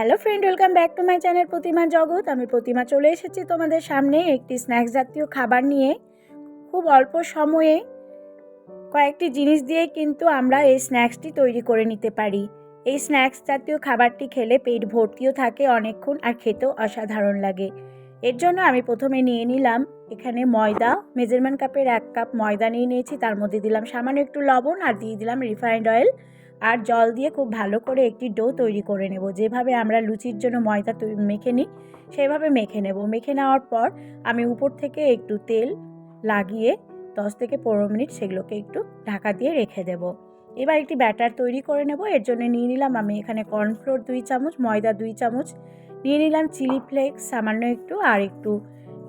Hello friend welcome back to my channel Pratima Jagat আমি প্রতিমা চলে এসেছি তোমাদের সামনে একটি স্ন্যাক্স জাতীয় খাবার নিয়ে। খুব অল্প সময়ে কয়েকটি জিনিস দিয়ে কিন্তু আমরা এই স্ন্যাক্সটি তৈরি করে নিতে পারি। এই স্ন্যাক্স জাতীয় খাবারটি খেলে পেট ভর্তিও থাকে অনেকক্ষণ আর খেতেও অসাধারণ লাগে। এর জন্য আমি প্রথমে নিয়ে নিলাম এখানে ময়দা। মেজারমেন্ট কাপের এক কাপ ময়দা নিয়ে নিয়েছি, তার মধ্যে দিলাম সামান্য একটু লবণ আর দিয়ে দিলাম রিফাইন্ড অয়েল আর জল দিয়ে খুব ভালো করে একটি ডো তৈরি করে নেব। যেভাবে আমরা লুচির জন্য ময়দা মেখে নিই, সেভাবে মেখে নেব। মেখে নেওয়ার পর আমি উপর থেকে একটু তেল লাগিয়ে দশ থেকে পনেরো মিনিট সেগুলোকে একটু ঢাকা দিয়ে রেখে দেব। এবার একটি ব্যাটার তৈরি করে নেব। এর জন্য নিয়ে নিলাম আমি এখানে কর্নফ্লোর দুই চামচ, ময়দা দুই চামচ, নিয়ে নিলাম চিলি ফ্লেক্স, সামান্য একটু আর একটু,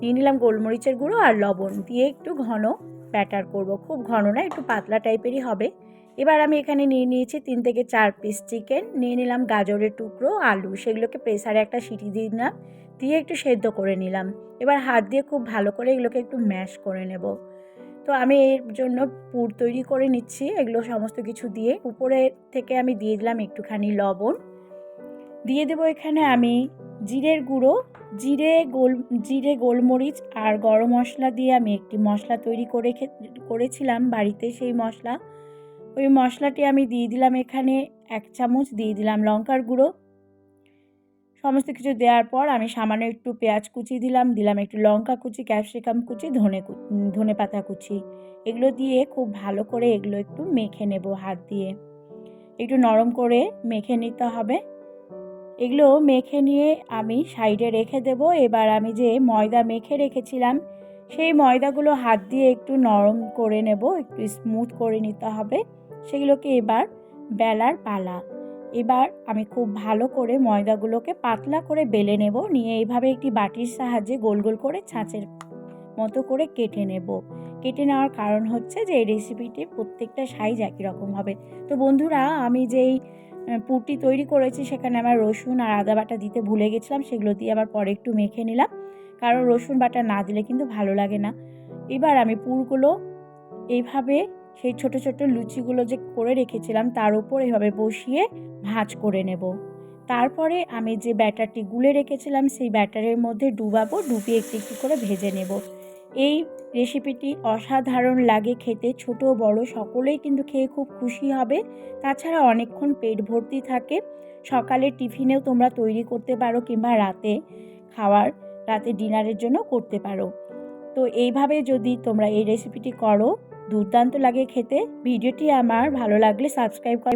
নিয়ে নিলাম গোলমরিচের গুঁড়ো আর লবণ। দিয়ে একটু ঘন ব্যাটার করব। খুব ঘন না, একটু পাতলা টাইপেরই হবে। এবার আমি এখানে নিয়ে নিয়েছি তিন থেকে চার পিস চিকেন নিয়ে নিলাম গাজরের টুকরো, আলু। সেগুলোকে প্রেসারে একটা সিটি দিয়ে দিলাম, দিয়ে একটু সেদ্ধ করে নিলাম। এবার হাত দিয়ে খুব ভালো করে এগুলোকে একটু ম্যাশ করে নেব। তো আমি এর জন্য পুর তৈরি করে নিচ্ছি, এগুলো সমস্ত কিছু দিয়ে। উপরে থেকে আমি দিয়ে দিলাম একটুখানি লবণ। দিয়ে দেবো এখানে আমি জিরের গুঁড়ো। জিরে গোল, জিরে গোলমরিচ আর গরম মশলা দিয়ে আমি একটি মশলা তৈরি করে করেছিলাম বাড়িতে সেই মশলা। ওই মশলাটি আমি দিয়ে দিলাম এখানে এক চামচ, দিয়ে দিলাম লঙ্কার গুঁড়ো। সমস্ত কিছু দেওয়ার পর আমি সামান্য একটু পেঁয়াজ কুচি দিলাম দিলাম একটু লঙ্কা কুচি, ক্যাপসিকাম কুচি, ধনে ধনে পাতা কুচি। এগুলো দিয়ে খুব ভালো করে এগুলো একটু মেখে নেব হাত দিয়ে। একটু নরম করে মেখে নিতে হবে। এগুলো মেখে নিয়ে আমি সাইডে রেখে দেব। এবার আমি যে ময়দা মেখে রেখেছিলাম, সেই ময়দাগুলো হাত দিয়ে একটু নরম করে নেব, একটু স্মুথ করে নিতে হবে। সেগুলোকে এবার বেলার পালা। এবার আমি খুব ভালো করে ময়দাগুলোকে পাতলা করে বেলে নেব, নিয়ে এইভাবে একটি বাটির সাহায্যে গোল গোল করে ছাঁচের মতো করে কেটে নেব। কেটে নেওয়ার কারণ হচ্ছে যে, এই রেসিপিটির প্রত্যেকটা সাইজ একই রকম হবে। তো বন্ধুরা, আমি যেই পুরটি তৈরি করেছি সেখানে আমার রসুন আর আদা বাটা দিতে ভুলে গেছিলাম, সেগুলো দিয়ে আবার পরে একটু মেখে নিলাম। কারণ রসুন বাটা না দিলে কিন্তু ভালো লাগে না। এবার আমি পুরগুলো এইভাবে সেই ছোট ছোট লুচিগুলো যে করে রেখেছিলাম, তার উপর এভাবে বসিয়ে ভাঁজ করে নেব। তারপরে আমি যে ব্যাটারটি গুলে রেখেছিলাম, সেই ব্যাটারের মধ্যে ডুবাবো, ডুবিয়ে একটু একটু করে ভেজে নেব। এই রেসিপিটি অসাধারণ লাগে খেতে, ছোট বড় সকলেই কিন্তু খেয়ে খুব খুশি হবে। তাছাড়া অনেকক্ষণ পেট ভর্তি থাকে, সকালে টিফিনেও তোমরা তৈরি করতে পারো কিংবা রাতে খাওয়ার, রাতে ডিনারের জন্য করতে পারো। তো এইভাবে যদি তোমরা এই রেসিপিটি করো দুর্দান্ত লাগে খেতে। ভিডিওটি আমার ভালো লাগলে সাবস্ক্রাইব কর